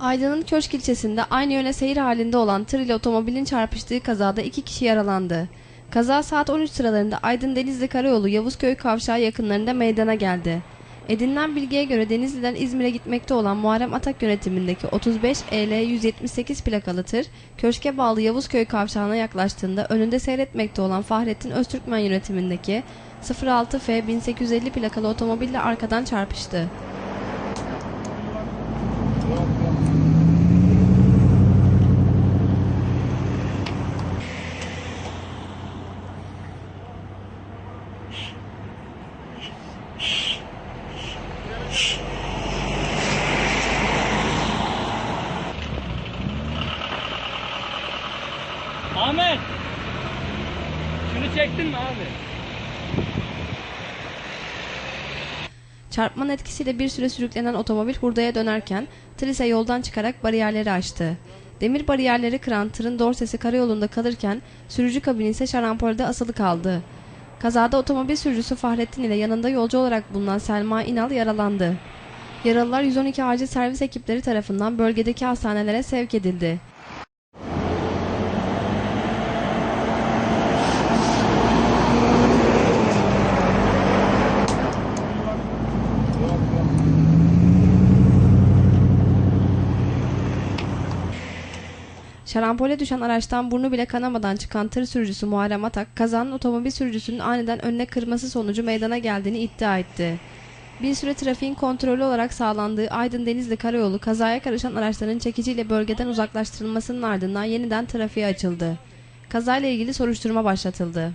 Aydın'ın Köşk ilçesinde aynı yöne seyir halinde olan tır ile otomobilin çarpıştığı kazada iki kişi yaralandı. Kaza saat 13 sıralarında Aydın Denizli Karayolu Yavuzköy Kavşağı yakınlarında meydana geldi. Edinilen bilgiye göre Denizli'den İzmir'e gitmekte olan Muharrem Atak yönetimindeki 35 EL 178 plakalı tır, Köşke bağlı Yavuzköy Kavşağı'na yaklaştığında önünde seyretmekte olan Fahrettin Öztürkmen yönetimindeki 06F 1850 plakalı otomobille arkadan çarpıştı. Ahmet! Şunu çektin mi abi? Çarpmanın etkisiyle bir süre sürüklenen otomobil hurdaya dönerken tır ise yoldan çıkarak bariyerleri aştı. Demir bariyerleri kıran tırın dorsesi karayolunda kalırken sürücü kabini ise şarampolde asılı kaldı. Kazada otomobil sürücüsü Fahrettin ile yanında yolcu olarak bulunan Selma İnal yaralandı. Yaralılar 112 acil servis ekipleri tarafından bölgedeki hastanelere sevk edildi. Şarampole düşen araçtan burnu bile kanamadan çıkan tır sürücüsü Muharrem Atak, kazanın otomobil sürücüsünün aniden önüne kırması sonucu meydana geldiğini iddia etti. Bir süre trafiğin kontrollü olarak sağlandığı Aydın Denizli Karayolu kazaya karışan araçların çekiciyle bölgeden uzaklaştırılmasının ardından yeniden trafiğe açıldı. Kazayla ilgili soruşturma başlatıldı.